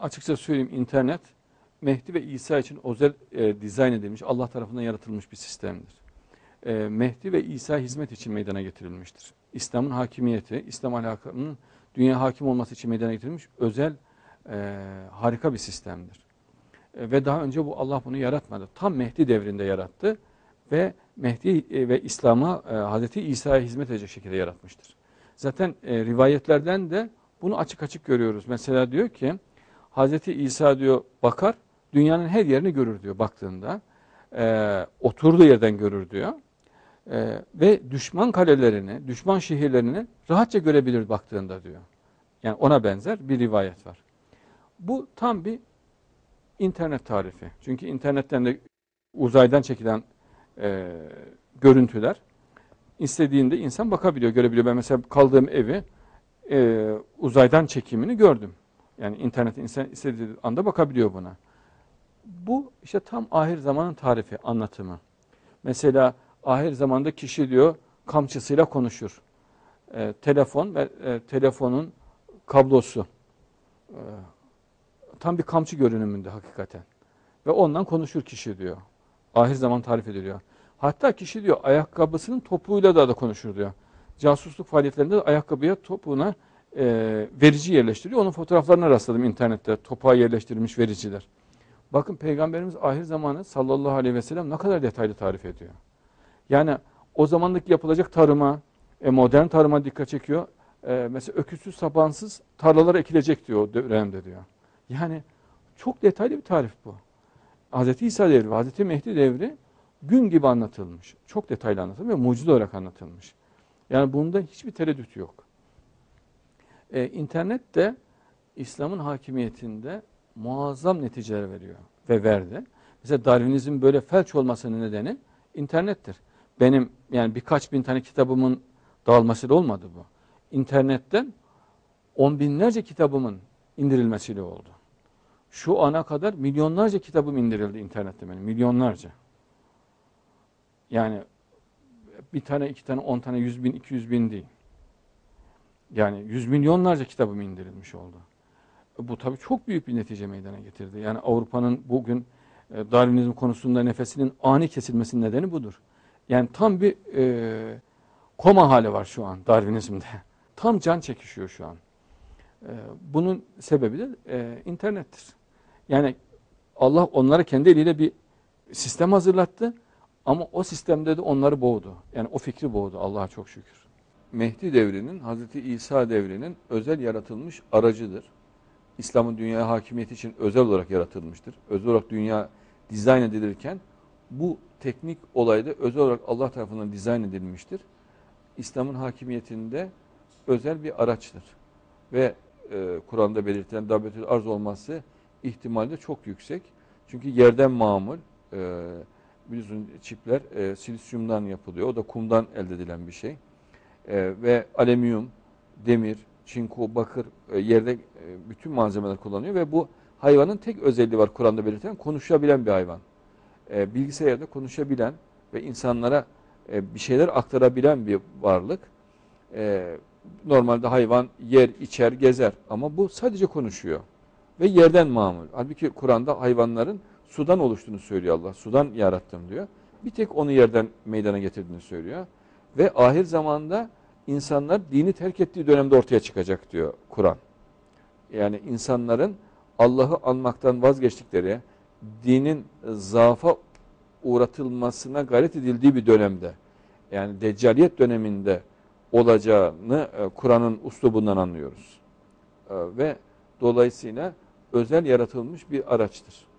açıkça söyleyeyim internet Mehdi ve İsa için özel e, dizayn edilmiş, Allah tarafından yaratılmış bir sistemdir. E, Mehdi ve İsa hizmet için meydana getirilmiştir. İslam'ın hakimiyeti, İslam ahlakının dünya hakim olması için meydana getirilmiş özel, e, harika bir sistemdir. E, ve daha önce bu Allah bunu yaratmadı. Tam Mehdi devrinde yarattı ve Mehdi e, ve İslam'a e, Hazreti İsa'ya hizmet edecek şekilde yaratmıştır. Zaten e, rivayetlerden de bunu açık açık görüyoruz. Mesela diyor ki Hazreti İsa diyor bakar dünyanın her yerini görür diyor baktığında. E, oturduğu yerden görür diyor. E, ve düşman kalelerini, düşman şehirlerini rahatça görebilir baktığında diyor. Yani ona benzer bir rivayet var. Bu tam bir internet tarifi. Çünkü internetten de uzaydan çekilen e, görüntüler istediğinde insan bakabiliyor, görebiliyor. Ben mesela kaldığım evi e, uzaydan çekimini gördüm. Yani internette insan istediği anda bakabiliyor buna. Bu işte tam ahir zamanın tarifi, anlatımı. Mesela ahir zamanda kişi diyor kamçısıyla konuşur. E, telefon ve e, telefonun kablosu. E, tam bir kamçı görünümünde hakikaten. Ve ondan konuşur kişi diyor. Ahir zaman tarif ediliyor. Hatta kişi diyor ayakkabısının topuğuyla da da konuşur diyor. Casusluk faaliyetlerinde de ayakkabıya topuğuna e, verici yerleştiriyor. Onun fotoğraflarına rastladım internette. Topuğa yerleştirilmiş vericiler. Bakın Peygamberimiz ahir zamanı sallallahu aleyhi ve sellem ne kadar detaylı tarif ediyor. Yani o zamandaki yapılacak tarıma, e, modern tarıma dikkat çekiyor. E, mesela öküzsüz, sabansız tarlalar ekilecek diyor o dönemde diyor. Yani çok detaylı bir tarif bu. Hz. İsa devri, Hz. Mehdi devri gün gibi anlatılmış. Çok detaylı anlatılmış ve mucize olarak anlatılmış. Yani bunda hiçbir tereddüt yok. Ee, internet de İslam'ın hakimiyetinde muazzam neticeler veriyor ve verdi. Mesela Darwinizm böyle felç olmasının nedeni internettir. Benim yani birkaç bin tane kitabımın dağılmasıyla olmadı bu. İnternetten on binlerce kitabımın indirilmesiyle oldu. Şu ana kadar milyonlarca kitabım indirildi internette benim. Milyonlarca. Yani bir tane, iki tane, on tane, yüz bin, iki yüz bin değil. Yani yüz milyonlarca kitabım indirilmiş oldu. Bu tabii çok büyük bir netice meydana getirdi. Yani Avrupa'nın bugün e, Darwinizm konusunda nefesinin ani kesilmesinin nedeni budur. Yani tam bir e, koma hali var şu an Darwinizmde. Tam can çekişiyor şu an. E, bunun sebebi de e, internettir. Yani Allah onlara kendi eliyle bir sistem hazırlattı. Ama o sistemde de onları boğdu. Yani o fikri boğdu Allah'a çok şükür. Mehdi devrinin, Hazreti İsa devrinin özel yaratılmış aracıdır. İslam'ın dünya hakimiyeti için özel olarak yaratılmıştır. Özel olarak dünya dizayn edilirken bu teknik olayda özel olarak Allah tarafından dizayn edilmiştir. İslam'ın hakimiyetinde özel bir araçtır. Ve e, Kur'an'da belirtilen davetül arz olması ihtimali de çok yüksek. Çünkü yerden mamul, e, biliyorsunuz çipler e, silisyumdan yapılıyor. O da kumdan elde edilen bir şey. E, ve alüminyum, demir, çinko, bakır e, yerde e, bütün malzemeler kullanıyor ve bu hayvanın tek özelliği var Kur'an'da belirtilen konuşabilen bir hayvan. E, bilgisayarda konuşabilen ve insanlara e, bir şeyler aktarabilen bir varlık. E, normalde hayvan yer, içer, gezer ama bu sadece konuşuyor ve yerden mamul. Halbuki Kur'an'da hayvanların sudan oluştuğunu söylüyor Allah. Sudan yarattım diyor. Bir tek onu yerden meydana getirdiğini söylüyor. Ve ahir zamanda insanlar dini terk ettiği dönemde ortaya çıkacak diyor Kur'an. Yani insanların Allah'ı anmaktan vazgeçtikleri, dinin zaafa uğratılmasına gayret edildiği bir dönemde, yani Deccaliyet döneminde olacağını e, Kur'an'ın uslubundan anlıyoruz. E, ve dolayısıyla özel yaratılmış bir araçtır.